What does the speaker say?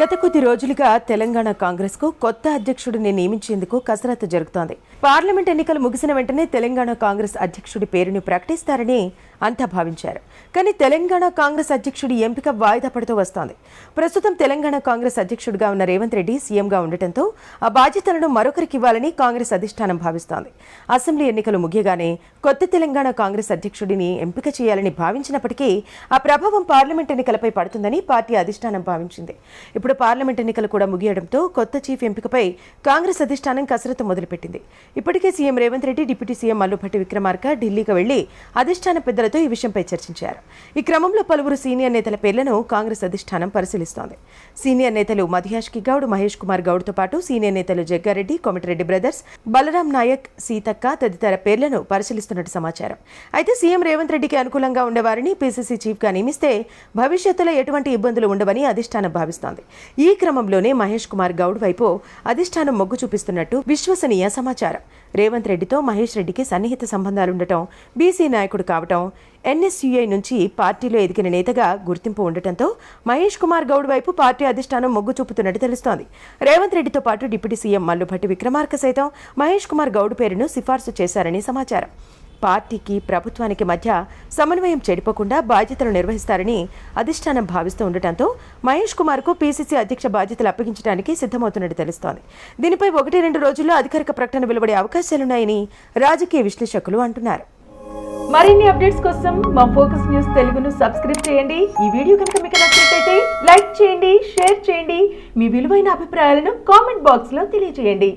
గత కొద్ది రోజులుగా తెలంగాణ కాంగ్రెస్కు కొత్త అధ్యక్షుడిని నియమించేందుకు కసరత్తు జరుగుతోంది. పార్లమెంట్ ఎన్నికలు ముగిసిన వెంటనే తెలంగాణ కాంగ్రెస్ అధ్యక్షుడి పేరును ప్రకటిస్తారని అంతా భావించారు. కానీ తెలంగాణ కాంగ్రెస్ అధ్యక్షుడి ఎంపిక వాయిదా పడుతూ వస్తోంది. ప్రస్తుతం తెలంగాణ కాంగ్రెస్ అధ్యక్షుడిగా ఉన్న రేవంత్ రెడ్డి సీఎంగా ఉండటంతో ఆ బాధ్యతలను మరొకరికి ఇవ్వాలని కాంగ్రెస్ అధిష్టానం భావిస్తోంది. అసెంబ్లీ ఎన్నికలు ముగియగానే కొత్త తెలంగాణ కాంగ్రెస్ అధ్యక్షుడిని ఎంపిక చేయాలని భావించినప్పటికీ ఆ ప్రభావం పార్లమెంట్ ఎన్నికలపై పడుతుందని పార్టీ అధిష్టానం భావించింది. ఇప్పుడు పార్లమెంట్ ఎన్నికలు కూడా ముగియడంతో కొత్త చీఫ్ ఎంపికపై కాంగ్రెస్ అధిష్టానం కసరత్తు మొదలుపెట్టింది. ఇప్పటికే CM Revanth Reddy deputy CM Mallu Bhatti Vikramarka ఢిల్లీకి వెళ్ళి అధిష్టాన పెద్దలతో ఈ విషయంపై చర్చించారు. ఈ క్రమంలో పలువురు సీనియర్ నేతల పేర్లను కాంగ్రెస్ అధిష్టానం పరిశీలిస్తోంది. సీనియర్ నేతలు మధియాష్కి గౌడ్ మహేష్ కుమార్ గౌడ్తో పాటు సీనియర్ నేతలు జగ్గారెడ్డి కోమటిరెడ్డి బ్రదర్స్ బలరాం నాయక్ సీతక్క తదితర పేర్లను పరిశీలిస్తున్నట్టు సమాచారం. అయితే సీఎం రేవంత్ రెడ్డికి అనుకూలంగా ఉండేవారిని పీసీసీ చీఫ్గా నియమిస్తే భవిష్యత్తులో ఎటువంటి ఇబ్బందులు ఉండవని అధిష్టానం భావిస్తోంది. ఈ క్రమంలోనే మహేష్ కుమార్ గౌడ్ వైపు అధిష్టానం మొగ్గు చూపిస్తున్నట్టు విశ్వసనీయ సమాచారం. రేవంత్ రెడ్డితో మహేష్ రెడ్డికి సన్నిహిత సంబంధాలుండటం బీసీ నాయకుడు కావటం ఎన్ఎస్యుఐ నుంచి పార్టీలో ఎదిగిన నేతగా గుర్తింపు ఉండటంతో మహేష్ కుమార్ గౌడ్ వైపు పార్టీ అధిష్టానం మొగ్గు చూపుతున్నట్టు తెలుస్తోంది. రేవంత్ రెడ్డితో పాటు డిప్యూటీ సీఎం మల్లుభట్టి విక్రమార్క సైతం మహేష్ కుమార్ గౌడ్ పేరును సిఫార్సు చేశారని సమాచారం. పార్టీకి ప్రభుత్వానికి మధ్య సమన్వయం చెడిపోకుండా బాధ్యతలు నిర్వహిస్తారని అధిష్టానం భావిస్తూ ఉండటంతో మహేష్ కుమార్కు పీసీసీ అధ్యక్ష బాధ్యతలు అప్పగించడానికి సిద్ధమవుతున్నట్టు తెలుస్తోంది. దీనిపై ఒకటి రెండు రోజుల్లో అధికారిక ప్రకటన వెలువడే అవకాశాలున్నాయని రాజకీయ విశ్లేషకులు అంటున్నారు. మరిన్ని అప్డేట్స్ కోసం మా ఫోకస్ న్యూస్ తెలుగును సబ్స్క్రైబ్ చేయండి. ఈ వీడియో కనుక మీకు నచ్చినట్లయితే లైక్ చేయండి షేర్ చేయండి. మీ విలువైన అభిప్రాయాలను కామెంట్ బాక్స్లో తెలియజేయండి.